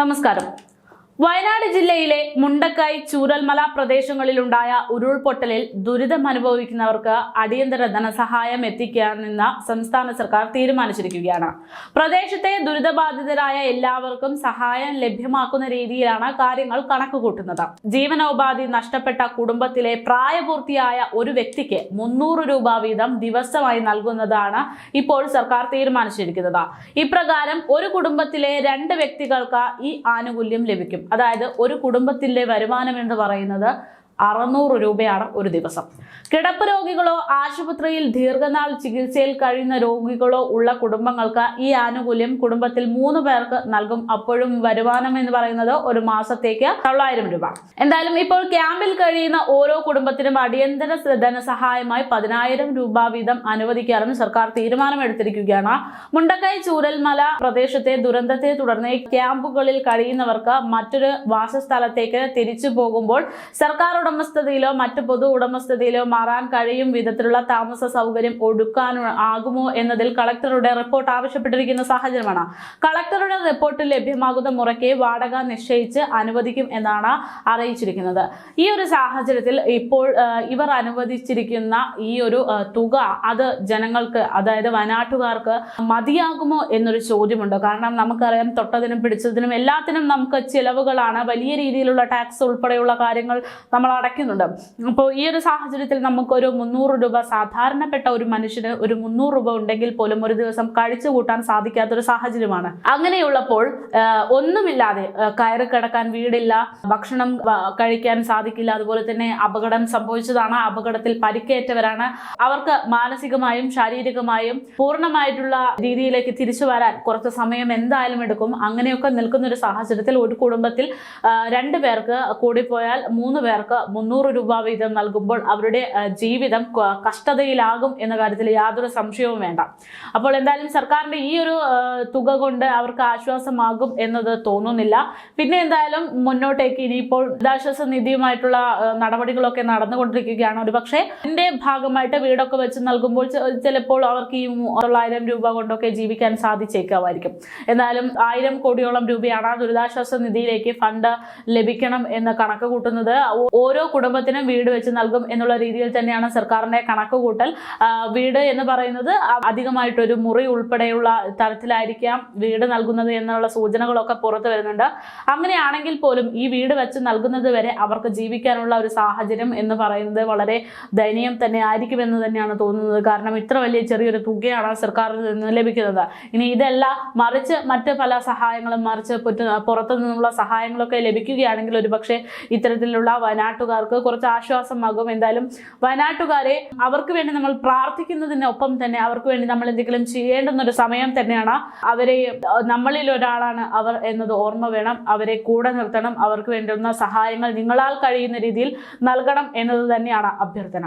നമസ്കാരം വയനാട് ജില്ലയിലെ മുണ്ടക്കായ് ചൂരൽമല പ്രദേശങ്ങളിലുണ്ടായ ഉരുൾപൊട്ടലിൽ ദുരിതം അനുഭവിക്കുന്നവർക്ക് അടിയന്തര ധനസഹായം എത്തിക്കാനെന്ന സംസ്ഥാന സർക്കാർ തീരുമാനിച്ചിരിക്കുകയാണ്. പ്രദേശത്തെ ദുരിതബാധിതരായ എല്ലാവർക്കും സഹായം ലഭ്യമാക്കുന്ന രീതിയിലാണ് കാര്യങ്ങൾ കണക്കുകൂട്ടുന്നത്. ജീവനോപാധി നഷ്ടപ്പെട്ട കുടുംബത്തിലെ പ്രായപൂർത്തിയായ ഒരു വ്യക്തിക്ക് മുന്നൂറ് രൂപ വീതം ദിവസമായി നൽകുന്നതാണ് ഇപ്പോൾ സർക്കാർ തീരുമാനിച്ചിരിക്കുന്നത്. ഇപ്രകാരം ഒരു കുടുംബത്തിലെ രണ്ട് വ്യക്തികൾക്ക് ഈ ആനുകൂല്യം ലഭിക്കും. അതായത് ഒരു കുടുംബത്തിന്റെ വരുമാനം എന്ന് പറയുന്നത് അറുന്നൂറ് രൂപയാണ് ഒരു ദിവസം. കിടപ്പ് രോഗികളോ ആശുപത്രിയിൽ ദീർഘനാൾ ചികിത്സയിൽ കഴിയുന്ന രോഗികളോ ഉള്ള കുടുംബങ്ങൾക്ക് ഈ ആനുകൂല്യം കുടുംബത്തിൽ മൂന്ന് പേർക്ക് നൽകും. അപ്പോഴും വരുമാനം എന്ന് പറയുന്നത് ഒരു മാസത്തേക്ക് തൊള്ളായിരം രൂപ. എന്തായാലും ഇപ്പോൾ ക്യാമ്പിൽ കഴിയുന്ന ഓരോ കുടുംബത്തിനും അടിയന്തര ധനസഹായമായി പതിനായിരം രൂപ വീതം അനുവദിക്കാനും സർക്കാർ തീരുമാനമെടുത്തിരിക്കുകയാണ്. മുണ്ടക്കൈ ചൂരൽമല പ്രദേശത്തെ ദുരന്തത്തെ തുടർന്ന് ക്യാമ്പുകളിൽ കഴിയുന്നവർക്ക് മറ്റൊരു വാസസ്ഥലത്തേക്ക് തിരിച്ചു പോകുമ്പോൾ സർക്കാർ ഉടമസ്ഥതയിലോ മറ്റു പൊതു ഉടമസ്ഥതയിലോ മാറാൻ കഴിയും വിധത്തിലുള്ള താമസ സൗകര്യം ഒടുക്കാൻ ആകുമോ എന്നതിൽ കളക്ടറുടെ റിപ്പോർട്ട് ആവശ്യപ്പെട്ടിരിക്കുന്ന സാഹചര്യമാണ്. കളക്ടറുടെ റിപ്പോർട്ട് ലഭ്യമാകുന്ന മുറയ്ക്ക് വാടക നിശ്ചയിച്ച് അനുവദിക്കും എന്നാണ് അറിയിച്ചിരിക്കുന്നത്. ഈ ഒരു സാഹചര്യത്തിൽ ഇപ്പോൾ ഇവർ അനുവദിച്ചിരിക്കുന്ന ഈ ഒരു തുക അത് ജനങ്ങൾക്ക് അതായത് വയനാട്ടുകാർക്ക് മതിയാകുമോ എന്നൊരു ചോദ്യമുണ്ട്. കാരണം നമുക്കറിയാം തൊട്ടതിനും പിടിച്ചതിനും എല്ലാത്തിനും നമുക്ക് ചിലവുകളാണ്. വലിയ രീതിയിലുള്ള ടാക്സ് ഉൾപ്പെടെയുള്ള കാര്യങ്ങൾ നമ്മൾ അടയ്ക്കുന്നുണ്ട്. അപ്പോൾ ഈ ഒരു സാഹചര്യത്തിൽ നമുക്കൊരു മുന്നൂറ് രൂപ സാധാരണപ്പെട്ട ഒരു മനുഷ്യന് ഒരു മുന്നൂറ് രൂപ ഉണ്ടെങ്കിൽ പോലും ഒരു ദിവസം കഴിച്ചു കൂട്ടാൻ സാധിക്കാത്തൊരു സാഹചര്യമാണ്. അങ്ങനെയുള്ളപ്പോൾ ഒന്നുമില്ലാതെ കയറി കിടക്കാൻ വീടില്ല ഭക്ഷണം കഴിക്കാൻ സാധിക്കില്ല അതുപോലെ തന്നെ അപകടം സംഭവിച്ചതാണ് അപകടത്തിൽ പരിക്കേറ്റവരാണ്. അവർക്ക് മാനസികമായും ശാരീരികമായും പൂർണമായിട്ടുള്ള രീതിയിലേക്ക് തിരിച്ചു വരാൻ കുറച്ച് സമയം എന്തായാലും എടുക്കും. അങ്ങനെയൊക്കെ നിൽക്കുന്ന ഒരു സാഹചര്യത്തിൽ ഒരു കുടുംബത്തിൽ രണ്ട് പേർക്ക് കൂടിപ്പോയാൽ മൂന്ന് പേർക്ക് മുന്നൂറ് രൂപ വീതം നൽകുമ്പോൾ അവരുടെ ജീവിതം കഷ്ടതയിലാകും എന്ന കാര്യത്തിൽ യാതൊരു സംശയവും വേണ്ട. അപ്പോൾ എന്തായാലും സർക്കാരിന്റെ ഈ ഒരു തുക കൊണ്ട് അവർക്ക് ആശ്വാസമാകും എന്നത് തോന്നുന്നില്ല. പിന്നെ എന്തായാലും മുന്നോട്ടേക്ക് ഇനിയിപ്പോൾ ദുരിതാശ്വാസ നിധിയുമായിട്ടുള്ള നടപടികളൊക്കെ നടന്നുകൊണ്ടിരിക്കുകയാണ്. ഒരു പക്ഷേ ഇതിന്റെ ഭാഗമായിട്ട് വീടൊക്കെ വെച്ച് നൽകുമ്പോൾ ചിലപ്പോൾ അവർക്ക് ഈ തൊള്ളായിരം രൂപ കൊണ്ടൊക്കെ ജീവിക്കാൻ സാധിച്ചേക്കാമായിരിക്കും. എന്നാലും ആയിരം കോടിയോളം രൂപയാണ് ദുരിതാശ്വാസ നിധിയിലേക്ക് ഫണ്ട് ലഭിക്കണം എന്ന് കണക്ക് കൂട്ടുന്നത്. ഓരോ കുടുംബത്തിനും വീട് വെച്ച് നൽകും എന്നുള്ള രീതിയിൽ തന്നെയാണ് സർക്കാരിന്റെ കണക്ക് കൂട്ടൽ. വീട് എന്ന് പറയുന്നത് അധികമായിട്ടൊരു മുറി ഉൾപ്പെടെയുള്ള തരത്തിലായിരിക്കാം വീട് നൽകുന്നത് എന്നുള്ള സൂചനകളൊക്കെ പുറത്തു വരുന്നുണ്ട്. അങ്ങനെയാണെങ്കിൽ പോലും ഈ വീട് വെച്ച് നൽകുന്നത് വരെ അവർക്ക് ജീവിക്കാനുള്ള ഒരു സാഹചര്യം എന്ന് പറയുന്നത് വളരെ ദയനീയം തന്നെ ആയിരിക്കുമെന്ന് തന്നെയാണ് തോന്നുന്നത്. കാരണം ഇത്ര വലിയ ചെറിയൊരു തുകയാണ് സർക്കാരിൽ നിന്ന് ലഭിക്കുന്നത്. ഇനി ഇതല്ല മറിച്ച് മറ്റ് പല സഹായങ്ങളും മറിച്ച് പുറത്തു നിന്നുള്ള സഹായങ്ങളൊക്കെ ലഭിക്കുകയാണെങ്കിൽ ഒരുപക്ഷെ ഇത്തരത്തിലുള്ള വയനാട്ടുകാർക്ക് കുറച്ച് ആശ്വാസമാകും എന്തായാലും വയനാട്ടുകാരെ അവർക്ക് വേണ്ടി നമ്മൾ പ്രാർത്ഥിക്കുന്നതിനൊപ്പം തന്നെ അവർക്ക് വേണ്ടി നമ്മൾ എന്തെങ്കിലും ചെയ്യേണ്ടുന്ന ഒരു സമയം തന്നെയാണ്. അവരെ നമ്മളിൽ ഒരാളാണ് അവർ എന്നത് ഓർമ്മ വേണം. അവരെ കൂടെ നിർത്തണം. അവർക്ക് വേണ്ടുന്ന സഹായങ്ങൾ നിങ്ങളാൽ കഴിയുന്ന രീതിയിൽ നൽകണം എന്നത് തന്നെയാണ് അഭ്യർത്ഥന.